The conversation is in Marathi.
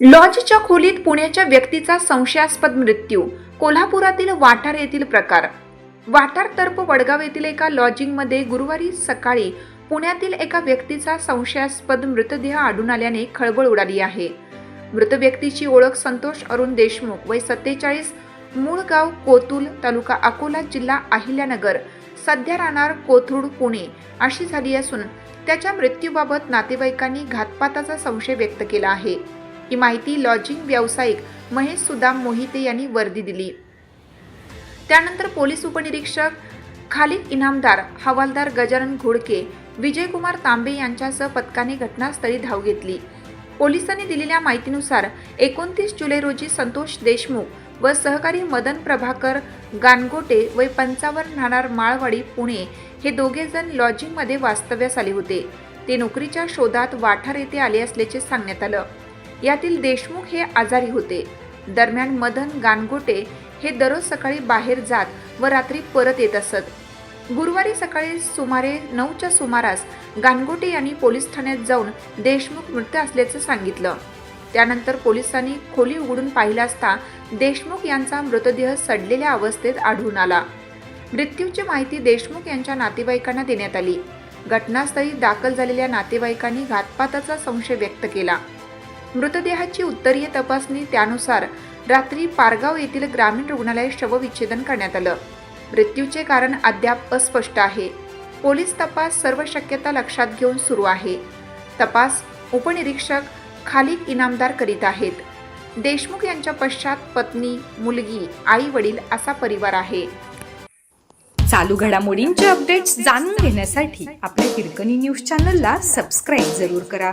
लॉजच्या खोलीत पुण्याच्या व्यक्तीचा संशयास्पद मृत्यू कोल्हापुरातील वाठार येथील प्रकार वाठार तर्फ वडगाव येथील एका लॉजिंगमध्ये गुरुवारी सकाळी पुण्यातील एका व्यक्तीचा संशयास्पद मृतदेह आढळून आल्याने खळबळ उडाली आहे. मृत व्यक्तीची ओळख संतोष अरुण देशमुख वय सत्तेचाळीस मूळ गाव कोतुल तालुका अकोला जिल्हा अहिल्यानगर सध्या राहणार कोथरूड पुणे अशी झाली असून त्याच्या मृत्यूबाबत नातेवाईकांनी घातपाताचा संशय व्यक्त केला आहे. ही माहिती लॉजिंग व्यावसायिक महेश सुदाम मोहिते यांनी वर्दी दिली. त्यानंतर पोलीस उपनिरीक्षक खालिद इनामदार हवालदार गजानन घोडके विजयकुमार तांबे यांच्यासह पथकाने घटनास्थळी धाव घेतली. पोलिसांनी दिलेल्या माहितीनुसार एकोणतीस जुलै रोजी संतोष देशमुख व सहकारी मदन प्रभाकर गानगोटे व पंचावन्न राहणार माळवाडी पुणे हे दोघेजण लॉजिंगमध्ये वास्तव्यास आले होते. ते नोकरीच्या शोधात वाठार येथे आले असल्याचे सांगण्यात आलं. यातील देशमुख हे आजारी होते. दरम्यान मदन गानगोटे हे दररोज सकाळी बाहेर जात व रात्री परत येत असत. गुरुवारी सकाळी सुमारे नऊच्या सुमारास गानगोटे यांनी पोलीस ठाण्यात जाऊन देशमुख मृत असल्याचं सांगितलं. त्यानंतर पोलिसांनी खोली उघडून पाहिला असता देशमुख यांचा मृतदेह सडलेल्या अवस्थेत आढळून आला. मृत्यूची माहिती देशमुख यांच्या नातेवाईकांना देण्यात आली. घटनास्थळी दाखल झालेल्या नातेवाईकांनी घातपाताचा संशय व्यक्त केला. मृतदेहाची उत्तरीय तपासणी त्यानुसार रात्री पारगाव येथील ग्रामीण रुग्णालयात शवविच्छेदन करण्यात आलं. मृत्यूचे कारण अद्याप अस्पष्ट आहे. पोलीस तपास सर्व शक्यता लक्षात घेऊन सुरू आहे. तपास उपनिरीक्षक खालिद इनामदार करीत आहेत. देशमुख यांच्या पश्चात पत्नी मुलगी आई वडील असा परिवार आहे. चालू घडामोडींचे अपडेट्स जाणून घेण्यासाठी आपल्या हिरकणी न्यूज चॅनलला सबस्क्राईब जरूर करा.